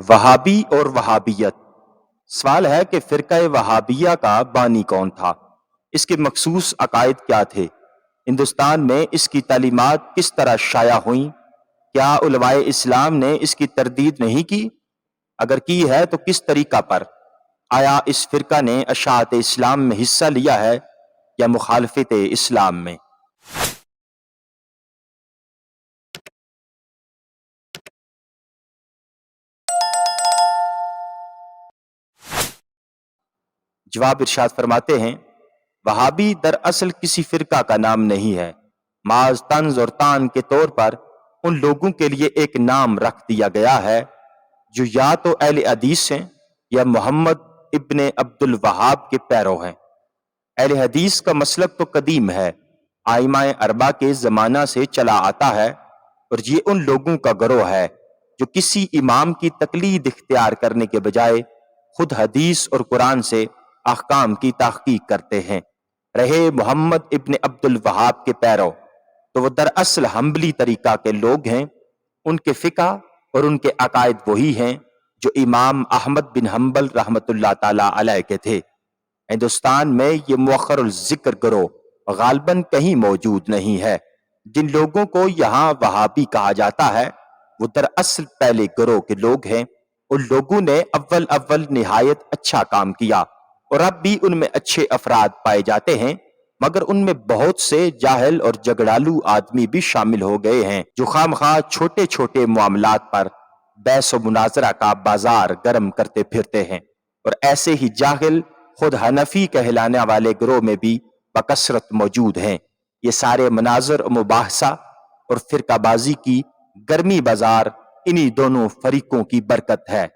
वहाबी और वहाबियत। सवाल है कि फ़िरका वहाबिया का बानी कौन था? इसके मखसूस अकायद क्या थे? हिंदुस्तान में इसकी तालीमात किस तरह शाया हुई? क्या उलमाए इस्लाम ने इसकी तरदीद नहीं की? अगर की है तो किस तरीका पर? आया इस फ़िरका ने अशात इस्लाम में हिस्सा लिया है या मुखालफत इस्लाम में? जवाब इरशाद फरमाते हैं, वहाबी दरअसल किसी फिरका का नाम नहीं है। माज तंज और तान के तौर पर उन लोगों के लिए एक नाम रख दिया गया है, जो या तो अहल हदीस हैं या मोहम्मद इब्ने अब्दुल वहाब के पैरों हैं। अहल हदीस का मसलक तो कदीम है आइमा अरबा के ज़माना से चला आता है और ये उन लोगों का गरोह है, जो किसी इमाम की तकलीद इख्तियार करने के बजाय खुद हदीस और कुरान से अहकाम की तहकीक करते हैं। रहे मोहम्मद इब्न अब्दुल वहाब के पैरों। तो वो दरअसल हम्बली तरीका के लोग हैं। उनके फ़िका और उनके अकायद वही हैं, जो इमाम अहमद बिन हम्बल रहमतुल्लाह ताला के थे। हिंदुस्तान में ये मौखर ज़िक्र करो गालबन कहीं मौजूद नहीं है। जिन लोगों को यहाँ वहाबी कहा जाता है, वो दरअसल पहले ग्रोह के लोग हैं। उन लोगों ने अव्वल अव्वल नहायत अच्छा काम किया। और अब भी उनमें अच्छे अफराद पाए जाते हैं, मगर उनमें बहुत से जाहल और जगड़ालू आदमी भी शामिल हो गए हैं, जो खाम खा छोटे छोटे मामलात पर बैस मुनाजरा का बाज़ार गर्म करते फिरते हैं। और ऐसे ही जाहिल, खुद हनफी कहलाने वाले ग्रोह में भी बकसरत मौजूद हैं। ये सारे मनाजर मुबासा और फिरकाबाजी की गर्मी बाज़ार इन्हीं दोनों फरीकों की बरकत है।